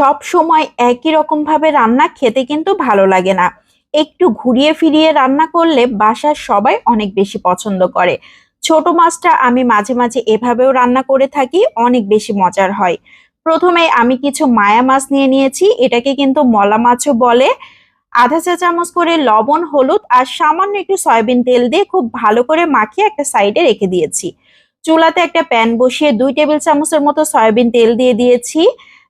সব সময় একই রকম ভাবে রান্না খেতে কিন্তু ভালো লাগে না। একটু ঘুরিয়ে ফিরিয়ে রান্না করলে বাসার সবাই অনেক বেশি পছন্দ করে। ছোট মাছটা আমি মাঝে মাঝে এভাবেও রান্না করে থাকি, অনেক বেশি মজার হয়। প্রথমে আমি কিছু মায়া মাছ নিয়ে নিয়েছি, এটাকে কিন্তু মলা মাছও বলে। আধা চা চামচ করে লবণ, হলুদ আর সামান্য একটু সয়াবিন তেল দিয়ে খুব ভালো করে মাখিয়ে একটা সাইডে রেখে দিয়েছি। চুলাতে একটা প্যান বসিয়ে দুই টেবিল চামচের মতো সয়াবিন তেল দিয়ে দিয়েছি।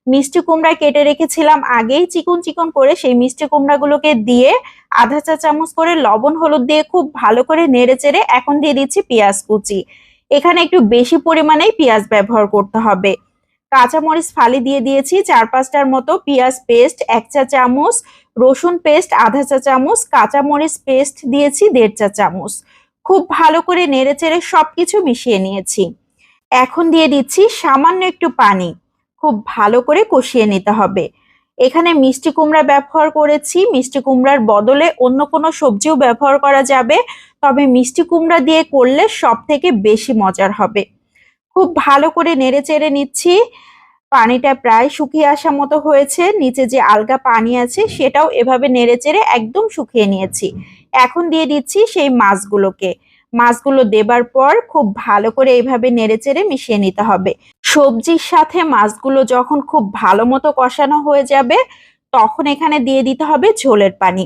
মিষ্টি কুমড়া কেটে রেখেছিলাম আগেই চিকন চিকন করে সেই মিষ্টি কুমড়াগুলোকে দিয়ে আধা চা চামচ করে লবণ, হলুদ দিয়ে খুব ভালো করে নেড়ে চেড়ে এখন দিয়ে দিচ্ছি পেঁয়াজ কুচি। এখানে একটু বেশি পরিমাণেই পেঁয়াজ ব্যবহার করতে হবে। কাঁচামরিচ ফালি দিয়ে দিয়েছি চার পাঁচটার মতো পেঁয়াজ পেস্ট, এক চা চামচ, রসুন পেস্ট, আধা চা চামচ, কাঁচামরিচ পেস্ট দিয়েছি দেড় চা চামচ। খুব ভালো করে নেড়ে চেড়ে সবকিছু মিশিয়ে নিয়েছি। এখন দিয়ে দিচ্ছি সামান্য একটু পানি। খুব ভালো করে কষিয়ে নিতে হবে। এখানে মিষ্টি কুমড়া ব্যবহার করেছি। মিষ্টি কুমড়ার বদলে অন্য কোনো সবজিও ব্যবহার করা যাবে। তবে মিষ্টি কুমড়া দিয়ে করলে সব থেকে বেশি মজার হবে। খুব ভালো করে নেড়ে চেড়ে নিচ্ছি। পানিটা প্রায় শুকিয়ে আসা মতো হয়েছে। নিচে যে আলগা পানি আছে সেটাও এভাবে নেড়ে চেড়ে একদম শুকিয়ে নিয়েছি। এখন দিয়ে দিচ্ছি সেই মাছগুলোকে। মাছগুলো দেবার পর খুব ভালো করে এইভাবে নেড়ে চেড়ে মিশিয়ে নিতে হবে। সবজির সাথে মাছগুলো যখন খুব ভালো মতো কষানো হয়ে যাবে, তখন এখানে দিয়ে দিতে হবে ঝোলের পানি।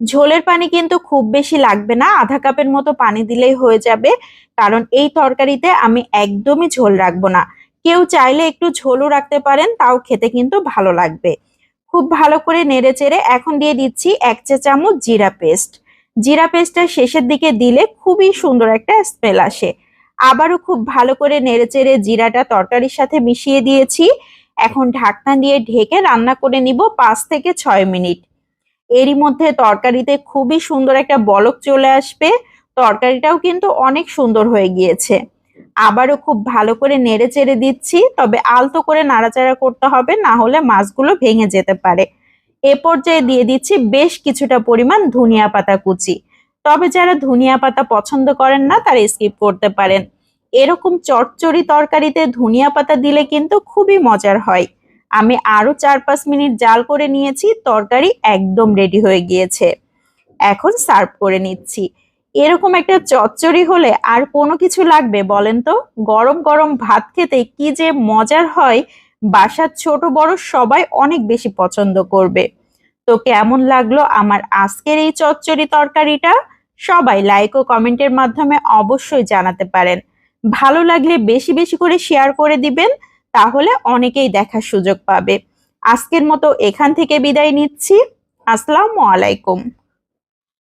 ঝোলের পানি কিন্তু খুব বেশি লাগবে না, আধা কাপের মতো পানি দিলেই হয়ে যাবে। কারণ এই তরকারিতে আমি একদমই ঝোল রাখব না। কেউ চাইলে একটু ঝোলও রাখতে পারেন, তাও খেতে কিন্তু ভালো লাগবে। খুব ভালো করে নেড়ে চেড়ে এখন দিয়ে দিচ্ছি এক চা চামচ জিরা পেস্ট। জিরা পেস্টটা শেষের দিকে দিলে খুবই সুন্দর একটা স্মেল আসে। আবারও খুব ভালো করে নেড়েচেড়ে জিরাটা তরকারির সাথে মিশিয়ে দিয়েছি। এখন ঢাকনা দিয়ে ঢেকে রান্না করে নিব পাঁচ থেকে ছয় মিনিট। এরই মধ্যে তরকারিতে খুবই সুন্দর একটা বলক চলে আসবে। তরকারিটাও কিন্তু অনেক সুন্দর হয়ে গিয়েছে। আবারও খুব ভালো করে নেড়ে চেড়ে দিচ্ছি, তবে আলতো করে নাড়াচাড়া করতে হবে, না হলে মাছগুলো ভেঙে যেতে পারে। এ পর্যায়ে দিয়ে দিচ্ছি বেশ কিছুটা পরিমাণ ধনিয়া পাতা কুচি। তবে যারা ধনিয়া পাতা পছন্দ করেন না, তারা স্কিপ করতে পারেন। এরকম চটচড়ি তরকারিতে ধনিয়া পাতা দিলে কিন্তু খুবই মজার হয়। আমি আরও চার পাঁচ মিনিট জাল করে নিয়েছি, তরকারি একদম রেডি হয়ে গিয়েছে। এখন সার্ভ করে নিচ্ছি। এরকম একটা চচ্চড়ি হলে আর কোনো কিছু লাগবে বলেন তো? গরম গরম ভাত খেতে কি যে মজার হয়, বাসার ছোট বড় সবাই অনেক বেশি পছন্দ করবে। তো কেমন লাগল আমার আজকের এই চচ্চড়ি তরকারিটা? সবাই লাইক ও কমেন্টের মাধ্যমে অবশ্যই জানাতে পারেন। ভালো লাগলে বেশি বেশি করে শেয়ার করে দিবেন, তাহলে অনেকেই দেখার সুযোগ পাবে। আজকের মতো এখান থেকে বিদায় নিচ্ছি। আসসালামু আলাইকুম।